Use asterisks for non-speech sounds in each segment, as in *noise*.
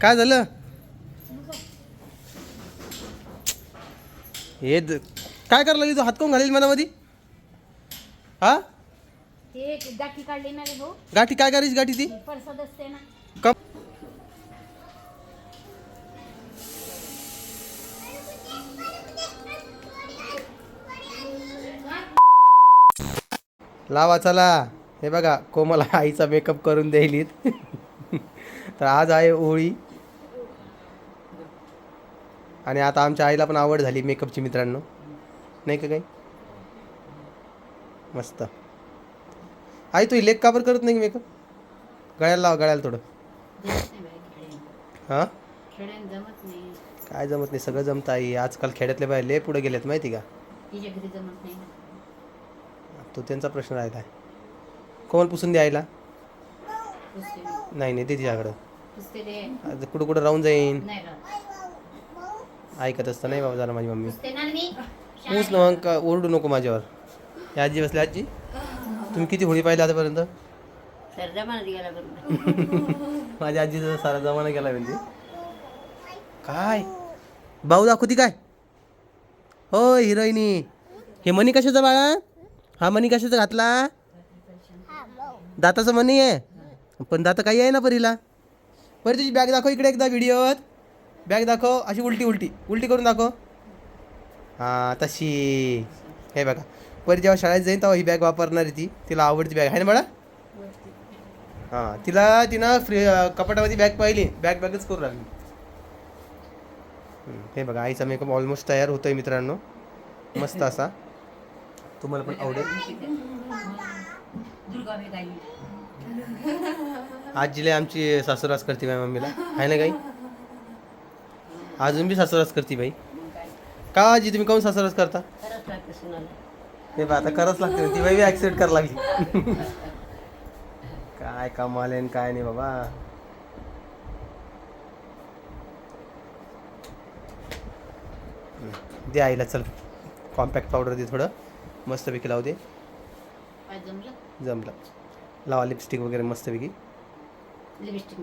काय झालं? हे काय करायला लागली तू? हात कोण घालेल मनामध्ये? हा? गाठी काढली ना रे भाऊ. गाठी काय करायची गाठी ती? परसाद असते ना. कप लावा चला. हे बघा कोमल आईचा मेकअप करून द्यायलीत *laughs* तर आज आहे होळी. आणि आता आमच्या आईला पण आवड झाली मेकअपची मित्रांनो. नाही का काही? मस्त. आई तू लेख का बरं करत नाही मेकअप गळ्याला लावा गळ्याला थोडं. हां? खेड्यात जमत नाही काय जमत नाही सगळं जमत आई. आजकाल खेड्यातले बाय लय पुढे गेलेत माहिती का? तो त्यांचा प्रश्न राहिला आहे कोमल पुसून द्यायला पुसते मी. नाही नाही दे तिच्याकडं. कुठं कुठं राहून जाईन. ऐकत असतं नाही बाबा जरा माझी मम्मी. पुसते ना का ओरडू नको माझ्यावर. ही आजी बसली आजी. तुम्ही किती होळी पाहिली आतापर्यंत? *laughs* माझ्या आजीचा सारा जमाना गेला म्हणजे. काय? भाऊ दाखवती काय? हो हिरोईनी. हे मनी कशाचा बाळा? हा मनी कशाचा घातला? दाताचा मनी आहे? पण दाता काही आहे ना परीला? परी तुझी बॅग दाखव इकडे एकदा व्हिडिओत बॅग दाखव अशी उलटी उलटी. उलटी करून दाखव. हां तशी. हे बघा. परी जेव्हा शाळेत जाईन तेव्हा ही बॅग वापरणार ती. तिला आवडती बॅग. आहे ना बाळा? हां तिला तिनं फ्री कपाटामध्ये बॅग पाहिली. बॅग बॅगच करू लागली. हे बघा. आईचा मेकअप ऑलमोस्ट तयार होतोय मित्रांनो. मस्त असा. तुम्हाला पण आवडेल. आजीला आमची सासूरास करते बाई मम्मीला. आहे ना काही अजून बी सासूरास करते बाई. का आजी तुम्ही काऊन सासूरास करता? हे बा आता करावंच लागते ती बाई बी करायला लागली. *laughs* काय कमाल आहे आणि काय नाही बाबा. दे आईला चल. कॉम्पॅक्ट पावडर दे थोडं. मस्तपैकी लावू दे. जमलं? लावा लिपस्टिक वगैरे मस्तपैकी. लिपस्टिक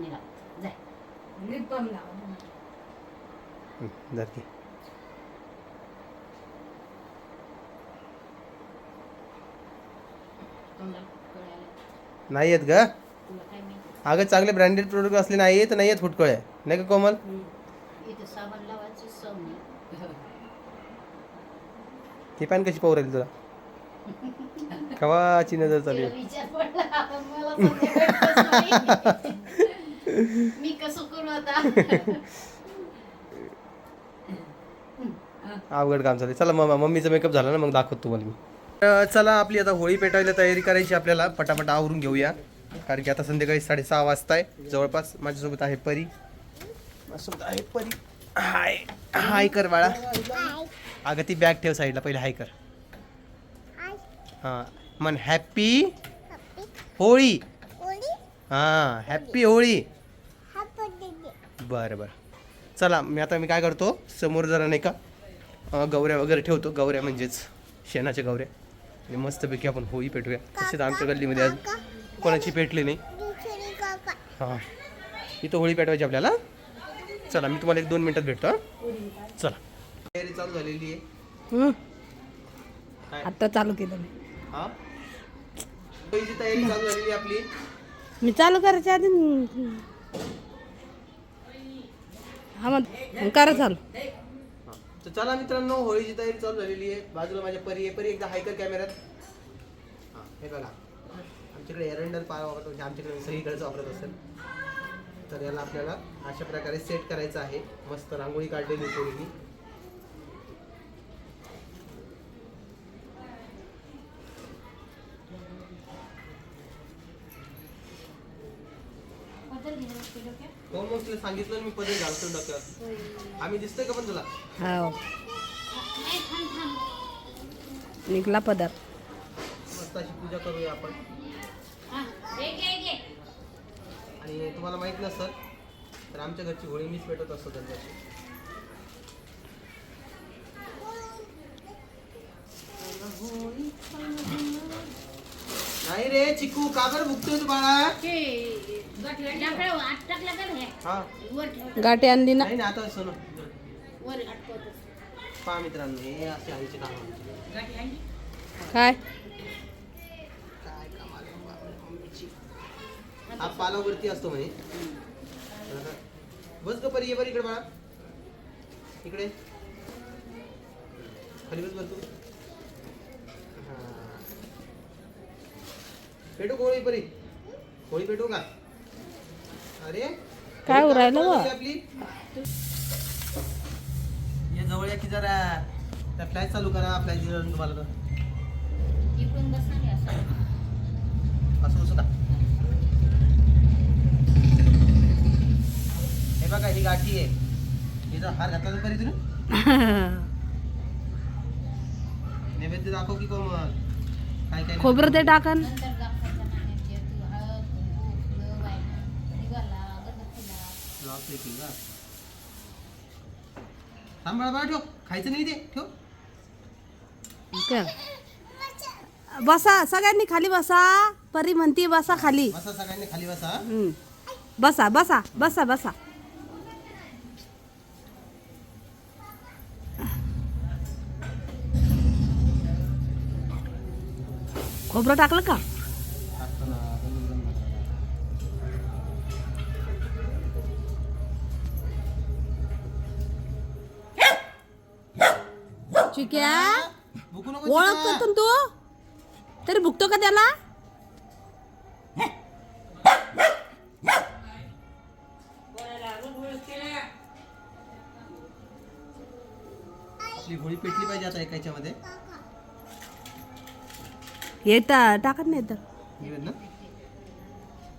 धरती नाही आहेत का अगं चांगले ब्रँडेड प्रोडक्ट असले नाही आहेत नाही आहेत फुटकळ्या नाही का कोमल? ती पॅन कशी पाहू राहील तुला? कवाची नजर चालू मी कसं करू आता? अवघड काम चालू आहे चला मग मम्मीचा मेकअप झाला ना मग दाखवतो तुम्हाला मी. तर चला आपली आता होळी पेटायला तयारी करायची आपल्याला. पटापट आवरून घेऊया. कारण की आता संध्याकाळी साडेसहा वाजता आहे जवळपास माझ्यासोबत आहे परी. माझ्यासोबत आहे परी. हाय. हाय कर बाळा. अगं ती बॅग ठेव साईडला पहिले हाय कर. हां. मन हॅपी होळी. हां हॅपी होळी. बरं बरं. चला मी आता मी काय करतो? समोर जरा नाही का गवऱ्या वगैरे ठेवतो. गवऱ्या म्हणजेच शेणाच्या गवऱ्या. आणि मस्तपैकी आपण होळी पेटूया तसेच आमच्या गल्लीमध्ये आज कोणाची पेटली नाही. हां. इथं होळी पेटवायची आपल्याला. चला मी तुम्हाला एक दोन मिनटात भेटतो हां. चला. तयारी चालू झालेली आहे? आता चालू केलं मी. हां? होळीची तयारी चालू झालेली आपली. मी चालू करायच्या आधी हा. मग करा चालू. तर चला मित्रांनो होळीची तयारी चालू झालेली आहे. बाजूला माझ्या परी आहे. परी एकदा हायकर कॅमेऱ्यात. हां हे बघा. आमच्याकडे एरंडल पार वापरतो म्हणजे आमच्याकडे सगळीकडेच वापरत असेल. तर याला आपल्याला अशा प्रकारे सेट करायचं आहे. मस्त रांगोळी काढलेली पोळीनी हो मग तुला सांगितलं मी पदर घालतो डोक्यावर. आम्ही दिसतोय का पण तुला? हो निघला मस्त अशी पूजा करूया आपण. हा. आणि तुम्हाला माहीत नसत तर आमच्या घरची होळी मीच पेटत असतो त्यांच्याशी नाही रे चिकू का बरं भुकतोय तू बाळा? हे? हा गाठी आणली ना. नाही ना आता सोनं. पहा मित्रांनो हे असे आईचे काम काय? काय कमाल आहे बापरे, मम्मीची. हा असतो म्हणे. तर आता बस ग परी ये बरं इकडे बाळा. इकडे. खाली बस बस तू. हा. पेटू का होळी परी. होळी पेटू का? काय उरायलं ये जवळ या की जरा त्या फ्लॅश चालू करा फ्लॅश तुम्हाला. असं. बसू हे बघा ही गाठी आहे. हिचा हार घातला तर परी तुम्ही. *laughs* नैवेद्य दाखव की कोमल. काय काय? खोबरं ते टाकन नंतर दाखवायचं नाण्याची तू हळद कुंकू फुलं वाहिनी निघाला गणपतीला बाळा ठेव. खायचं नाही ते ठेव. बसा सगळ्यांनी खाली बसा. परी म्हणती बसा खाली. बसा सगळ्यांनी खाली बसा. हम्म. बसा बसा बसा बसा. खोबरं टाकलं का? चिक्या भुकू नको ओळखतो चिका. तू तू? तरी भुकतो का त्याला? आपली पेटली पाहिजे आता एका ह्याच्यामध्ये हे टा- टाकत नाही तर. नैवेद्य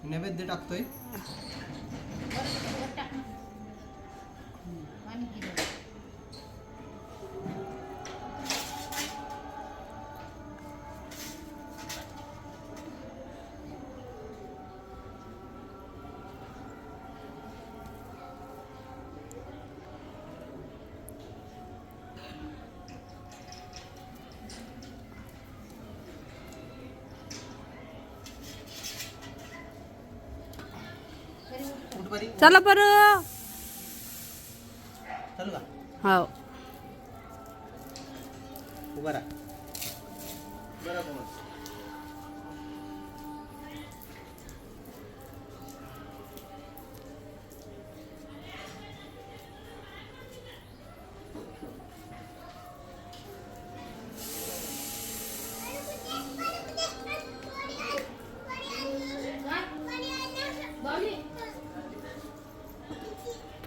नैवेद्य टाकतोय. चला बरं. हो.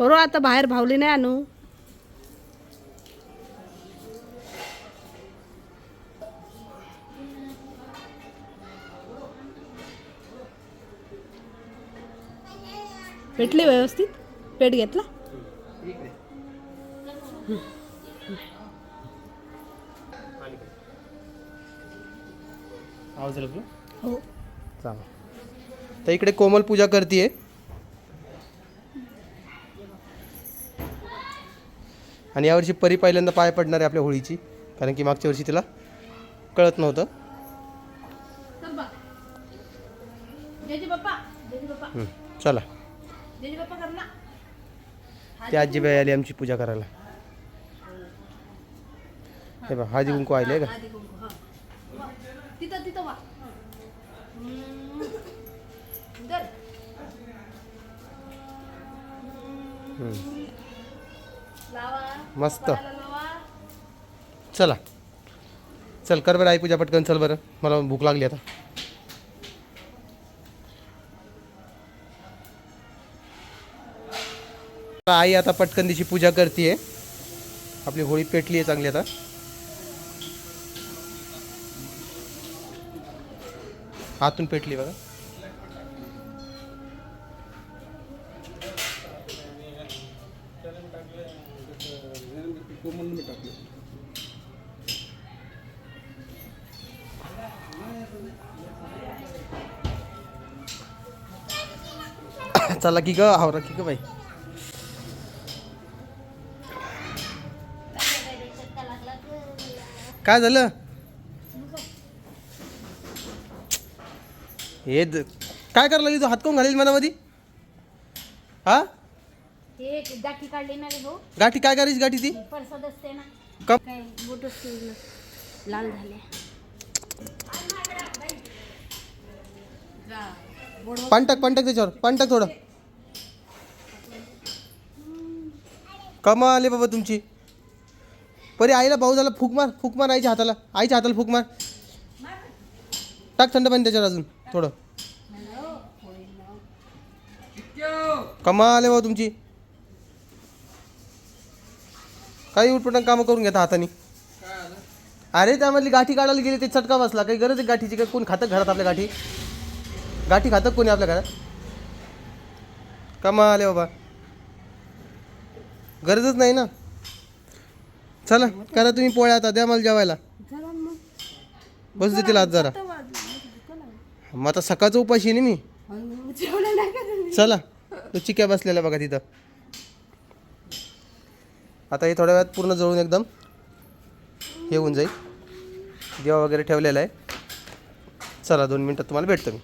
बरोबर आता बाहेर भावली नाही आणू. पेटली व्यवस्थित? पेट घेतला? हो. तर इकडे कोमल पूजा करते आणि यावर्षी परी पहिल्यांदा पाय पडणार आहे आपल्या होळीची कारण की मागच्या वर्षी तिला कळत नव्हतं. चल बा. ती आजीबाई आली आमची पूजा करायला. हे बघ हळदी कुंकू आले का? हा. हम्म. मस्त. चला. चल कर बरं आई पूजा पटकन चल बरं. मला भूक लागली आता. आई आता पटकन तिची पूजा करते आपली होळी पेटली आहे चांगली आता. हातून पेटली बघा. चला की ग आवरा की ग बाई. काय झालं? हे द- काय करायला लागली तू? हात कोण घालेल मनामध्ये? हा? हे गाठी काढली ना रे हो गाठी काय करायची गाठी ती? परसाद असते ना कम काय बोटच लाल झाले पाणी टाक पाणी टाक त्याच्यावर. पाणी टाक थोडं. कमा आले बाबा तुमची. परी आईला भाऊ झाला फूक मार फूक मार आईच्या हाताला. आईच्या हाताला फूक मार. टाक थंड पाणी त्याच्यावर अजून थोडं. कमा आले बाबा तुमची. काही उठपटण कामं करून घेता हाताने. अरे त्यामधली गाठी काढायला गेली ते चटका बसला. काही गरज आहे गाठीची? काही कोण खातं घरात आपल्या गाठी? गाठी खातं कोणी आपल्या घरात? कमा आले बाबा. गरजच नाही ना. चला करा तुम्ही पोळ्या आता द्या मला जेवायला. बस देतील आज जरा. मग आता सकाळचं उपाशी आहे ना मी. चला तो चिक्या बसलेला बघा तिथं. आता हे थोड्या वेळात पूर्ण जळून एकदम हे होऊन जाईल. दिवा वगैरे ठेवलेला आहे. चला दोन मिनटात तुम्हाला भेटतो मी.